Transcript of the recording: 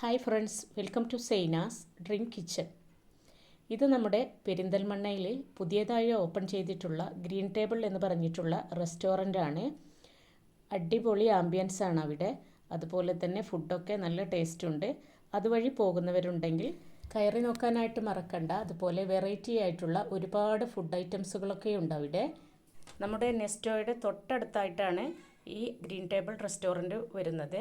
Hi friends welcome to Sainas dream kitchen ഇത് നമ്മുടെ പെരിന്തൽമണ്ണയിൽ പുതിയതായി ഓപ്പൺ ചെയ്തിട്ടുള്ള ഗ്രീൻ ടേബിൾ എന്ന് പറഞ്ഞിട്ടുള്ള റെസ്റ്റോറന്റ് ആണ്. അടിപൊളി ആംബിയൻസ് ആണ് അവിടെ. അതുപോലെ തന്നെ ഫുഡൊക്കെ നല്ല ടേസ്റ്റ് ഉണ്ട്. അതുവഴി പോകുന്നവരുണ്ടെങ്കിൽ കയറി നോക്കാനായിട്ട് മറക്കണ്ട. അതുപോലെ വെറൈറ്റി ആയിട്ടുള്ള ഒരുപാട് ഫുഡ് ഐറ്റംസുകളൊക്കെ ഉണ്ട് അവിടെ. നമ്മുടെ നെസ്റ്റോയുടെ തൊട്ടടുത്തായിട്ടാണ് ഈ ഗ്രീൻ ടേബിൾ റെസ്റ്റോറന്റ് വരുന്നത്.